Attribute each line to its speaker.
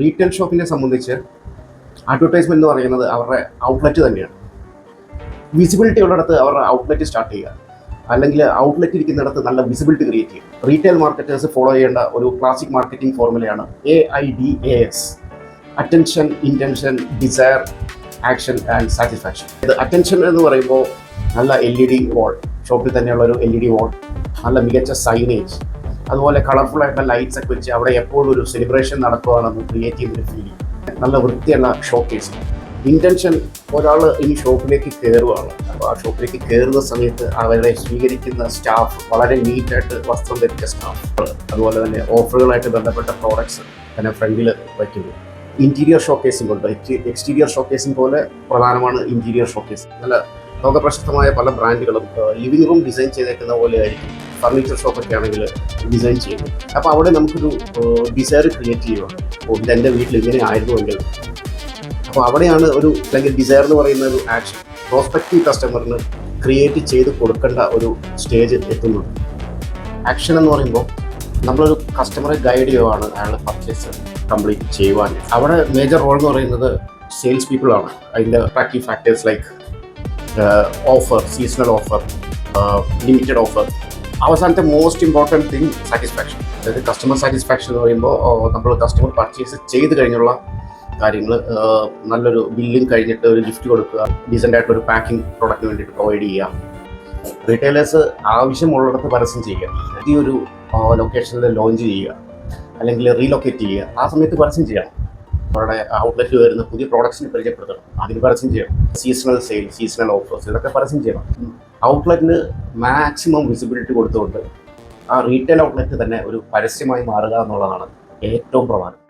Speaker 1: Retail ഷോപ്പിനെ സംബന്ധിച്ച് advertisement എന്ന് പറയുന്നത് അവരുടെ ഔട്ട്ലെറ്റ് തന്നെയാണ്. വിസിബിലിറ്റി ഉള്ളിടത്ത് അവരുടെ ഔട്ട്ലെറ്റ് സ്റ്റാർട്ട് ചെയ്യുക. അല്ലെങ്കിൽ ഔട്ട്ലെറ്റ് ഇരിക്കുന്നിടത്ത് നല്ല വിസിബിലിറ്റി ക്രിയേറ്റ് ചെയ്യുക. റീറ്റെയിൽ മാർക്കറ്റേഴ്സ് ഫോളോ ചെയ്യേണ്ട ഒരു classic marketing ഫോർമുലയാണ് A I D A S attention intention desire action and satisfaction ഇത് അറ്റൻഷൻ എന്ന് പറയുമ്പോൾ നല്ല എൽ ഇ ഡി വാൾ ഷോപ്പിൽ തന്നെയുള്ള ഒരു എൽ ഇ ഡി വാൾ നല്ല മികച്ച സൈനേജ് അതുപോലെ കളർഫുൾ ആയിട്ടുള്ള ലൈറ്റ്സ് ഒക്കെ വെച്ച് അവിടെ എപ്പോഴും ഒരു സെലിബ്രേഷൻ നടക്കുകയാണെന്ന് ക്രിയേറ്റ് ചെയ്തൊരു ഫീലിംഗ് നല്ല വൃത്തിയുള്ള ഷോക്കേസ് ഇന്റൻഷൻ ഒരാൾ ഈ ഷോപ്പിലേക്ക് കയറുകയാണ് അപ്പോൾ ആ ഷോപ്പിലേക്ക് കയറുന്ന സമയത്ത് അവരെ സ്വീകരിക്കുന്ന സ്റ്റാഫ് വളരെ നീറ്റായിട്ട് വസ്ത്രം ധരിച്ച സ്റ്റാഫ് അതുപോലെ തന്നെ ഓഫറുകളായിട്ട് ബന്ധപ്പെട്ട പ്രോഡക്ട്സ് തന്നെ ഫ്രണ്ടിൽ വയ്ക്കുന്നു. ഇന്റീരിയർ ഷോക്കേസിംഗ് ഉണ്ട് എക്സ്റ്റീരിയർ ഷോക്കേസിംഗ് പോലെ പ്രധാനമാണ് ഇന്റീരിയർ ഷോക്കേസ് നല്ല ലോകപ്രശസ്തമായ പല ബ്രാൻഡുകളും ലിവിംഗ് റൂം ഡിസൈൻ ചെയ്തേക്കുന്ന പോലെ ആയിരിക്കും. ഫർണിച്ചർ ഷോപ്പൊക്കെ ആണെങ്കിൽ ഡിസൈൻ ചെയ്യുന്നത് അപ്പോൾ അവിടെ നമുക്കൊരു ഡിസയർ ക്രിയേറ്റ് ചെയ്യുവാണ് ഓ ഇത് എന്റെ വീട്ടിൽ ഇങ്ങനെ ആയിരുന്നുവെങ്കിൽ. അപ്പോൾ അവിടെയാണ് ഒരു അല്ലെങ്കിൽ ഡിസയർ എന്ന് പറയുന്ന ഒരു ആക്ഷൻ പ്രോസ്പെക്റ്റീവ് കസ്റ്റമറിന് ക്രിയേറ്റ് ചെയ്ത് കൊടുക്കേണ്ട ഒരു സ്റ്റേജ് എത്തുന്നത്. ആക്ഷൻ എന്ന് പറയുമ്പോൾ നമ്മളൊരു കസ്റ്റമറെ ഗൈഡ് ചെയ്യുവാണ് അയാളെ പർച്ചേസ് കംപ്ലീറ്റ് ചെയ്യുവാൻ. അവിടെ മേജർ റോൾ എന്ന് പറയുന്നത് സെയിൽസ് പീപ്പിളാണ് അതിന്റെ attractive factors like offer seasonal offer limited offer അവസാനത്തെ മോസ്റ്റ് ഇമ്പോർട്ടന്റ് തിങ് സാറ്റിസ്ഫാക്ഷൻ അതായത് കസ്റ്റമർ സാറ്റിസ്ഫാക്ഷൻ എന്ന് പറയുമ്പോൾ നമ്മൾ കസ്റ്റമർ പർച്ചേസ് ചെയ്ത് കഴിഞ്ഞുള്ള കാര്യങ്ങൾ നല്ലൊരു ബില്ലിംഗ് കഴിഞ്ഞിട്ട് ഒരു ഗിഫ്റ്റ് കൊടുക്കുക ഡീസന്റ് ആയിട്ട് ഒരു പാക്കിംഗ് പ്രോഡക്റ്റിന് വേണ്ടിയിട്ട് പ്രൊവൈഡ് ചെയ്യുക. റീറ്റെയിലേഴ്സ് ആവശ്യമുള്ളിടത്ത് പരസ്യം ചെയ്യുക. ഈ ഒരു ലൊക്കേഷനിൽ ലോഞ്ച് ചെയ്യുക. അല്ലെങ്കിൽ റീലൊക്കേറ്റ് ചെയ്യുക. ആ സമയത്ത് പരസ്യം ചെയ്യണം. അവരുടെ ഔട്ട്ലെറ്റ് വരുന്ന പുതിയ പ്രോഡക്ട്സിനെ പരിചയപ്പെടുത്തണം. അതിന് പരസ്യം ചെയ്യണം. സീസണൽ സെയിൽ സീസണൽ ഓഫേഴ്സ് ഇതൊക്കെ പരസ്യം ചെയ്യണം. ഔട്ട്ലെറ്റിന് മാക്സിമം വിസിബിലിറ്റി കൊടുത്തുകൊണ്ട് ആ റീറ്റെയിൽ ഔട്ട്ലെറ്റ് തന്നെ ഒരു പരസ്യമായി മാറുക എന്നുള്ളതാണ് ഏറ്റവും പ്രധാനം.